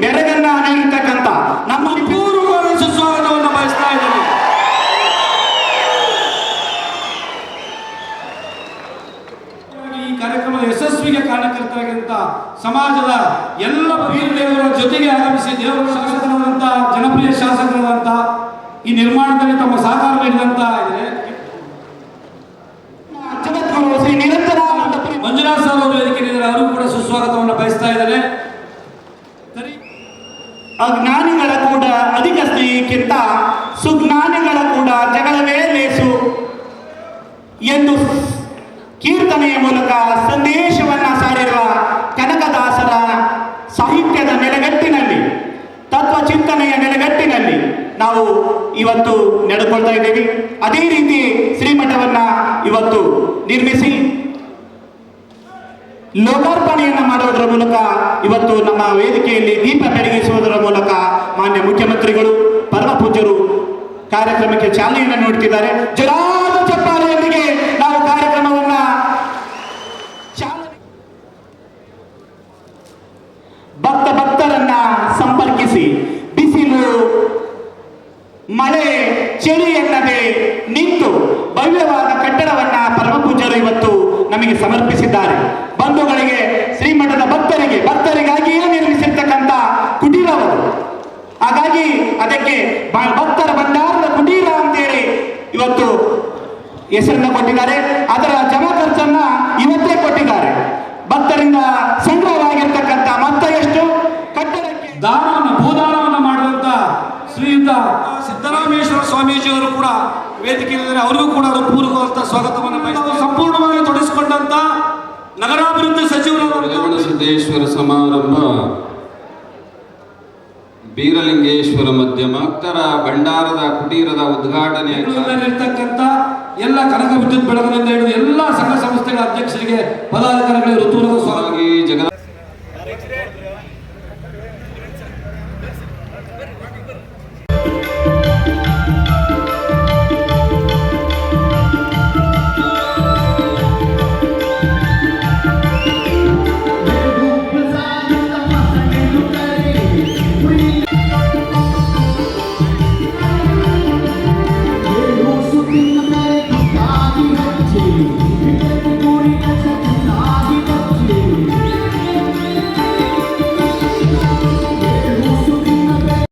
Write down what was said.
ಇಲ್ಲಿ ಮೆರಗನ್ನ ನೀಡಿರ್ತಕ್ಕಂಥ ನಮ್ಮ ಪೂರ್ವ ಸುಸ್ವಾಗತವನ್ನು ಬಯಸ್ತಾ ಇದ್ದೇನೆ. ಈ ಕಾರ್ಯಕ್ರಮ ಯಶಸ್ವಿಗೆ ಕಾರಣಕರ್ತರಾಗಿದ್ದಂಥ ಸಮಾಜದ ಎಲ್ಲ ವೀರ ದೇವರ ಜೊತೆಗೆ ಆರಂಭಿಸಿ ದೇವರ ಶಾಸಕರಾದಂಥ ಜನಪ್ರಿಯ ಶಾಸಕರಾದಂಥ ಈ ನಿರ್ಮಾಣದಲ್ಲಿ ತಮ್ಮ ಸಹಕಾರ ನೀಡಿದಂಥ ಇದೆ ಅಜ್ಞಾನಿಗಳ ಕೂಡ ಅಧಿಕ ಸ್ನೇಹಕ್ಕಿಂತ ಸುಜ್ಞಾನಿಗಳ ಕೂಡ ಜಗಳವೇ ಲೇಸು ಎಂದು ಕೀರ್ತನೆಯ ಮೂಲಕ ಸಂದೇಶವನ್ನ ಸಾರಿರುವ ಕನಕದಾಸರ ಸಾಹಿತ್ಯದ ನೆಲೆಗಟ್ಟಿನಲ್ಲಿ ತತ್ವ ಚಿಂತನೆಯ ನೆಲೆಗಟ್ಟಿನಲ್ಲಿ ನಾವು ಇವತ್ತು ನಡೆದುಕೊಳ್ತಾ ಇದ್ದೇವೆ. ಅದೇ ರೀತಿ ಶ್ರೀಮಠವನ್ನ ಇವತ್ತು ನಿರ್ಮಿಸಿ ಲೋಕಾರ್ಪಣೆಯನ್ನು ಮಾಡೋದರ ಮೂಲಕ ಇವತ್ತು ನಮ್ಮ ವೇದಿಕೆಯಲ್ಲಿ ದೀಪ ಮೂಲಕ ಮಾನ್ಯ ಮುಖ್ಯಮಂತ್ರಿಗಳು, ಪರಮ ಪೂಜ್ಯರು ಕಾರ್ಯಕ್ರಮಕ್ಕೆ ಚಾಲನೆಯನ್ನು ನೀಡುತ್ತಿದ್ದಾರೆ. ಜರಾದ ಚಪ್ಪಾಲೆಯೊಂದಿಗೆ ನಾವು ಕಾರ್ಯಕ್ರಮವನ್ನ ಭಕ್ತ ಭಕ್ತರನ್ನ ಸಂಪರ್ಕಿಸಿ, ಬಿಸಿಲು, ಮಳೆ, ಚಳಿ ಎನ್ನದೆ ನಿಂತು ಭವ್ಯವಾದ ಕಟ್ಟಡವನ್ನ ಪರಮ ಪೂಜ್ಯರು ಇವತ್ತು ನಮಗೆ ಸಮರ್ಪಿಸಿದ್ದಾರೆ. ಬಂಧುಗಳಿಗೆ ಹೆಸರನ್ನ ಕೊಟ್ಟಿದ್ದಾರೆ. ಅದರ ಜಮಾ ಖರ್ಚನ್ನ ಇವತ್ತೇ ಕೊಟ್ಟಿದ್ದಾರೆ. ಭಕ್ತರಿಂದ ಸಂಗ್ರಹವಾಗಿರ್ತಕ್ಕಂಥ ಮೊತ್ತ ಎಷ್ಟು? ಕಟ್ಟಡಕ್ಕೆ ದಾನವನ್ನು ಭೂದಾನವನ್ನು ಮಾಡಿದಂತ ಶ್ರೀಯುತ ಸಿದ್ದರಾಮೇಶ್ವರ ಸ್ವಾಮೀಜಿಯವರು ಕೂಡ ವೇದಿಕೆಯಲ್ಲಿದ್ದಾರೆ ಅವರಿಗೂ ಕೂಡ ಪೂರ್ವಕವಾದ ಸ್ವಾಗತವನ್ನು ಬಯಸ್ತಾರೆ ಸಂಪೂರ್ಣವಾಗಿ ತೊಡಗಿಸಿಕೊಂಡಂತ ನಗರಾಭಿವೃದ್ಧಿ ಸಚಿವರು ಸಿದ್ದೇಶ್ವರ ಸಮಾರಂಭ ಬೀರಲಿಂಗೇಶ್ವರ ಮಧ್ಯಮ ಭಕ್ತರ ಭಂಡಾರದ ಕುಟೀರದ ಉದ್ಘಾಟನೆ ಬೆಂಗಳೂರಿನಲ್ಲಿರ್ತಕ್ಕಂಥ ಎಲ್ಲ ಕನಕ ವಿದ್ಯುತ್ ಬೆಳಗದಿಂದ ಹಿಡಿದು ಎಲ್ಲ ಸಂಘ ಸಂಸ್ಥೆಗಳ ಅಧ್ಯಕ್ಷರಿಗೆ ಪದಾಧಿಕಾರಿಗಳಿಗೆ